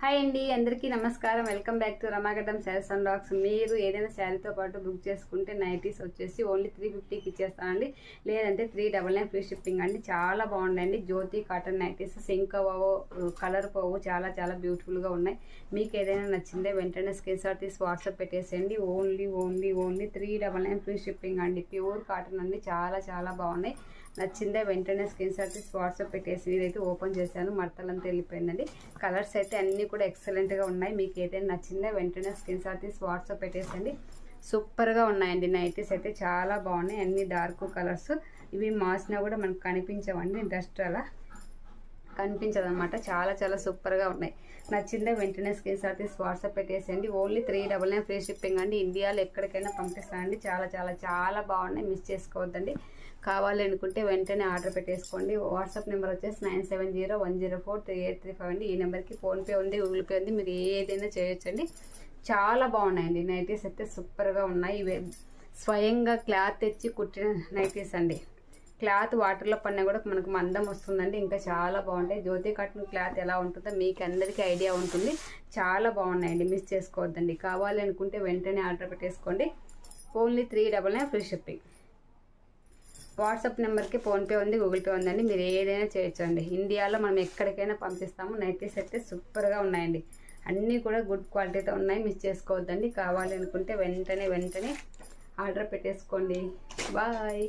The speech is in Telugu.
హాయ్ అండి అందరికీ నమస్కారం. Welcome back to Ramagaddam saris and docs మీరు ఏదైనా శారీతో పాటు బుక్ చేసుకుంటే నైటీస్ వచ్చేసి ఓన్లీ త్రీ ఫిఫ్టీకి ఇచ్చేస్తానండి. లేదంటే three double nine free shipping అండి. చాలా బాగున్నాయండి జ్యోతి కాటన్ నైటీస్ సింక్ అవ్వవు కలర్ పోవు చాలా చాలా బ్యూటిఫుల్గా ఉన్నాయి. మీకు ఏదైనా నచ్చిందే వెంటనే స్క్రీన్ షాట్ తీసి వాట్సాప్ పెట్టేసేయండి. Only only only three double nine free shipping అండి. ప్యూర్ కాటన్ అండి. చాలా చాలా బాగున్నాయి. నచ్చిందే వెంటనే స్క్రీన్ షాట్ తీసి వాట్సాప్ పెట్టేసి ఇదైతే ఓపెన్ చేశాను. మడతలంతా వెళ్ళిపోయిందండి. కలర్స్ అయితే అన్నీ కూడా ఎక్సలెంట్గా ఉన్నాయి. మీకు ఏదైనా నచ్చిందే వెంటనే స్క్రీన్ షాట్ తీసి వాట్సాప్ పెట్టేసండి. సూపర్గా ఉన్నాయండి నైటీస్ అయితే. చాలా బాగున్నాయి. అన్ని డార్క్ కలర్స్. ఇవి మాసినా కూడా మనకు కనిపించవండి. డస్ట్ అలా. కనిపించదు అనమాట చాలా చాలా సూపర్గా ఉన్నాయి. నచ్చిందే వెంటనే స్క్రీన్ షాట్ తీసి వాట్సాప్ పెట్టేసేయండి. Only three double nine free shipping అండి. ఇండియాలో ఎక్కడికైనా పంపిస్తానండి. చాలా చాలా చాలా బాగున్నాయి. మిస్ చేసుకోవద్దండి. కావాలి అనుకుంటే వెంటనే ఆర్డర్ పెట్టేసుకోండి. వాట్సాప్ నెంబర్ వచ్చేసి nine seven zero one zero four three eight three five అండి. ఈ నెంబర్కి ఫోన్పే ఉంది గూగుల్ పే ఉంది. మీరు ఏదైనా చేయొచ్చండి. చాలా బాగున్నాయండి. నైటీస్ అయితే సూపర్గా ఉన్నాయి. ఇవి స్వయంగా క్లాత్ తెచ్చి కుట్టిన నైటీస్ అండి. క్లాత్ వాటర్లో పడినా కూడా మనకు మందం వస్తుందండి. ఇంకా చాలా బాగుంటాయి. జ్యోతి కాటన్ క్లాత్ ఎలా ఉంటుందో మీకు అందరికీ ఐడియా ఉంటుంది. చాలా బాగున్నాయండి. మిస్ చేసుకోవద్దండి. కావాలి అనుకుంటే వెంటనే ఆర్డర్ పెట్టేసుకోండి. Only three double nine free shipping. WhatsApp నెంబర్కి ఫోన్పే ఉంది గూగుల్ పే ఉందండి. మీరు ఏదైనా చేయొచ్చండి. ఇండియాలో మనం ఎక్కడికైనా పంపిస్తాము. నైటీస్ అయితే సూపర్గా ఉన్నాయండి. అన్నీ కూడా గుడ్ క్వాలిటీతో ఉన్నాయి. మిస్ చేసుకోవద్దండి. కావాలి అనుకుంటే వెంటనే వెంటనే ఆర్డర్ పెట్టేసుకోండి. బాయ్.